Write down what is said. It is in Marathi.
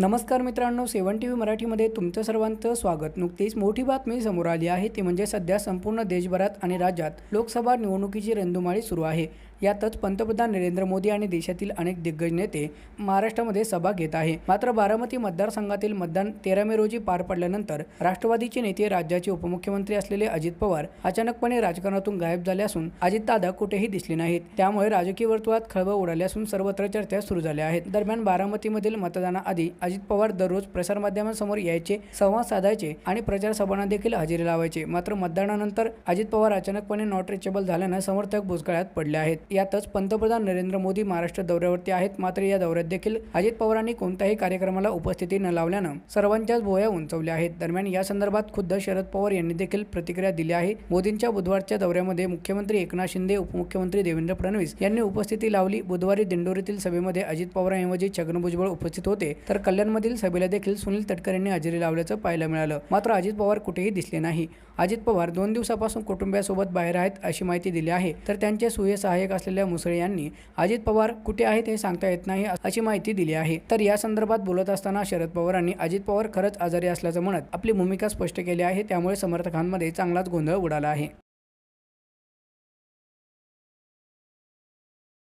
नमस्कार मित्रांनो सेवन टी व्ही मराठीमध्ये तुमचं सर्वांचं स्वागत. नुकतीच मोठी बातमी समोर आली आहे. ती म्हणजे सध्या संपूर्ण देशभरात आणि राज्यात लोकसभा निवडणुकीची रेंदुमाळी सुरू आहे. यातच पंतप्रधान नरेंद्र मोदी आणि देशातील अनेक दिग्गज नेते महाराष्ट्रामध्ये सभा घेत आहे. मात्र बारामती मतदारसंघातील मतदान तेरा मे रोजी पार पडल्यानंतर राष्ट्रवादीचे नेते राज्याचे उपमुख्यमंत्री असलेले अजित पवार अचानकपणे राजकारणातून गायब झाले असून अजितदादा कुठेही दिसले नाहीत. त्यामुळे राजकीय वर्तुळात खळबळ उडाली असून सर्वत्र चर्चा सुरू झाल्या आहेत. दरम्यान बारामतीमधील मतदानाआधी अजित पवार दररोज प्रसारमाध्यमांसमोर यायचे संवाद साधायचे आणि प्रचार सभांना देखील हजेरी लावायचे. मात्र मतदानानंतर अजित पवार अचानकपणे नॉट रिचेबल झाल्यानं समर्थक बुचकळ्यात पडले आहेत. यातच पंतप्रधान नरेंद्र मोदी महाराष्ट्र दौऱ्यावरती आहेत. मात्र या दौऱ्यात देखील अजित पवारांनी कोणत्याही कार्यक्रमाला उपस्थिती न लावल्यानं सर्वांच्याच भोया उंचवल्या आहेत. दरम्यान या संदर्भात खुद्द शरद पवार यांनी देखील प्रतिक्रिया दिली आहे. मोदींच्या बुधवारच्या दौऱ्यामध्ये मुख्यमंत्री एकनाथ शिंदे उपमुख्यमंत्री देवेंद्र फडणवीस यांनी उपस्थिती लावली. बुधवारी दिंडोरीतील सभेमध्ये अजित पवारांऐवजी छगन भुजबळ उपस्थित होते. तर कल्याणमधील सभेला देखील सुनील तटकर यांनी हजेरी लावल्याचं पाहायला मिळालं. मात्र अजित पवार कुठेही दिसले नाही. अजित पवार दोन दिवसापासून कुटुंबियासोबत बाहेर आहेत अशी माहिती दिली आहे. तर त्यांचे सुये सहाय्यक असलेल्या मुसळे यांनी अजित पवार कुठे आहेत हे सांगता येत नाही अशी माहिती दिली आहे. तर या संदर्भात बोलत असताना शरद पवारांनी अजित पवार खरंच आजारी असल्याचं म्हणत आपली भूमिका स्पष्ट केली आहे. त्यामुळे समर्थकांमध्ये चांगलाच गोंधळ उडाला आहे.